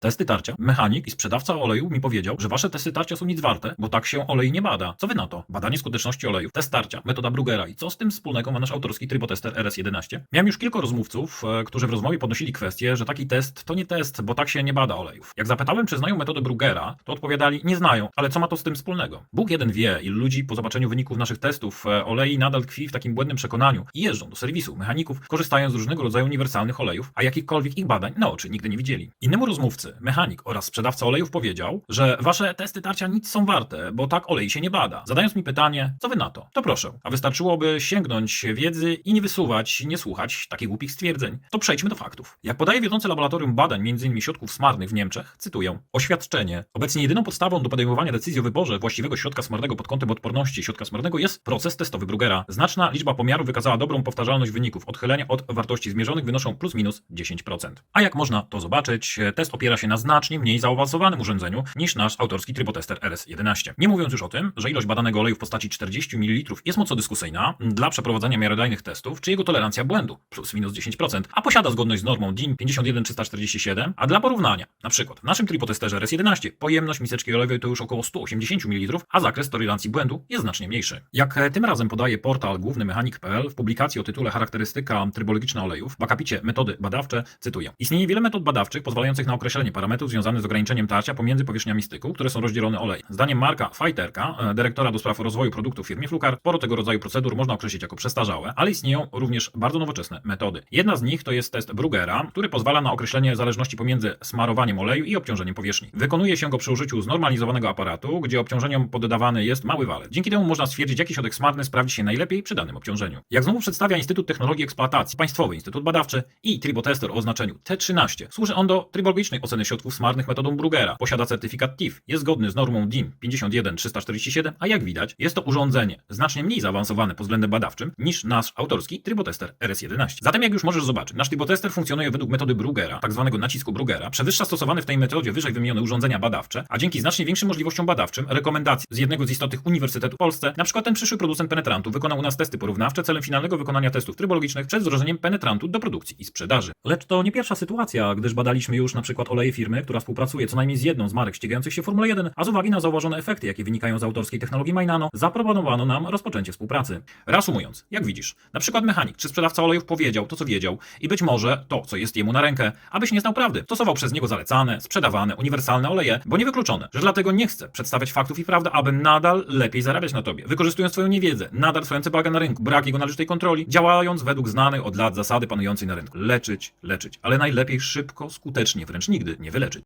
Testy tarcia. Mechanik i sprzedawca oleju mi powiedział, że wasze testy tarcia są nic warte, bo tak się olej nie bada. Co wy na to? Badanie skuteczności olejów, test tarcia, metoda Brugera i co z tym wspólnego ma nasz autorski trybotester RS11? Miałem już kilku rozmówców, e, którzy w rozmowie podnosili kwestię, że taki test to nie test, bo tak się nie bada olejów. Jak zapytałem, czy znają metodę Brugera, to odpowiadali, nie znają, ale co ma to z tym wspólnego? Bóg jeden wie, ilu ludzi po zobaczeniu wyników naszych testów e, olei nadal tkwi w takim błędnym przekonaniu i jeżdżą do serwisu mechaników, korzystając z różnego rodzaju uniwersalnych olejów, a jakichkolwiek ich badań na oczy nigdy nie widzieli. Innemu rozmówcy, mechanik oraz sprzedawca olejów powiedział, że wasze testy tarcia nic są warte, bo tak olej się nie bada. Zadając mi pytanie, co wy na to? To proszę, a wystarczyłoby sięgnąć wiedzy i nie wysuwać, nie słuchać takich głupich stwierdzeń. To przejdźmy do faktów. Jak podaje wiodące laboratorium badań m.in. środków smarnych w Niemczech, cytuję, oświadczenie. Obecnie jedyną podstawą do podejmowania decyzji o wyborze właściwego środka smarnego pod kątem odporności środka smarnego jest proces testowy Brugera. Znaczna liczba pomiarów wykazała dobrą powtarzalność wyników. Odchylenia od wartości zmierzonych wynoszą plus minus 10%. A jak można to zobaczyć, test opiera się na znacznie mniej zaawansowanym urządzeniu niż nasz autorski trybotester RS11. Nie mówiąc już o tym, że ilość badanego oleju w postaci 40 ml jest mocno dyskusyjna dla przeprowadzania miarodajnych testów, czy jego tolerancja błędu plus minus 10%, a posiada zgodność z normą DIN 51347, a dla porównania, na przykład w naszym tripotesterze RS11 pojemność miseczki olejowej to już około 180 ml, a zakres tolerancji błędu jest znacznie mniejszy. Jak e, tym razem podaje portal główny mechanik.pl w publikacji o tytule Charakterystyka trybologiczna olejów w akapicie metody badawcze, cytuję. Istnieje wiele metod badawczych pozwalających na określenie parametrów związanych z ograniczeniem tarcia pomiędzy powierzchniami styku, które są rozdzielone olej. Zdaniem Marka Fajterka, e, dyrektora do spraw rozwoju produktów w firmie Flukar, sporo tego rodzaju procedur można określić jako przestarzałe, ale istnieją również bardzo nowoczesne metody. Jedna z nich to jest test Brugera, który pozwala na określenie zależności pomiędzy smarowaniem oleju i obciążeniem powierzchni. Wykonuje się go przy użyciu znormalizowanego aparatu, gdzie obciążeniom poddawany jest mały walec. Dzięki temu można stwierdzić, jaki środek smarny sprawdzi się najlepiej przy danym obciążeniu. Jak znowu przedstawia Instytut Technologii Eksploatacji, Państwowy Instytut Badawczy i Tribotester o oznaczeniu T13, służy on do trybologicznej oceny środków smarnych metodą Brugera. Posiada certyfikat TIF, jest zgodny z normą DIN 51347, a jak widać, jest to urządzenie znacznie mniej zaawansowane pod względem badawczym niż nasz autorski trybotester RS11. Zatem jak już możesz zobaczyć, nasz trybotester funkcjonuje według metody Brugera, tak zwanego nacisku Brugera, przewyższa stosowane w tej metodzie wyżej wymienione urządzenia badawcze, a dzięki znacznie większym możliwościom badawczym, rekomendacji z jednego z istotnych uniwersytetów w Polsce, na przykład ten przyszły producent penetrantu wykonał u nas testy porównawcze celem finalnego wykonania testów trybologicznych przed wdrożeniem penetrantu do produkcji i sprzedaży. Lecz to nie pierwsza sytuacja, gdyż badaliśmy już na przykład oleje firmy, która współpracuje co najmniej z jedną z marek ścigających się Formule 1, a z uwagi na zauważone efekty, jakie wynikają z autorskiej technologii Mainano, zaproponowano nam rozpoczęcie współpracy. Reasumując, jak widzisz, na przykład mechanik czy sprzedawca olejów powiedział to, co wiedział i być może to, co jest jemu na rękę, abyś nie znał prawdy. Stosował przez niego zalecane, sprzedawane, uniwersalne oleje, bo niewykluczone, że dlatego nie chce przedstawiać faktów i prawdy, aby nadal lepiej zarabiać na tobie, wykorzystując swoją niewiedzę, nadal trwający bagan na rynku, brak jego należytej kontroli, działając według znanej od lat zasady panującej na rynku. Leczyć, leczyć, ale najlepiej szybko, skutecznie, wręcz nigdy nie wyleczyć.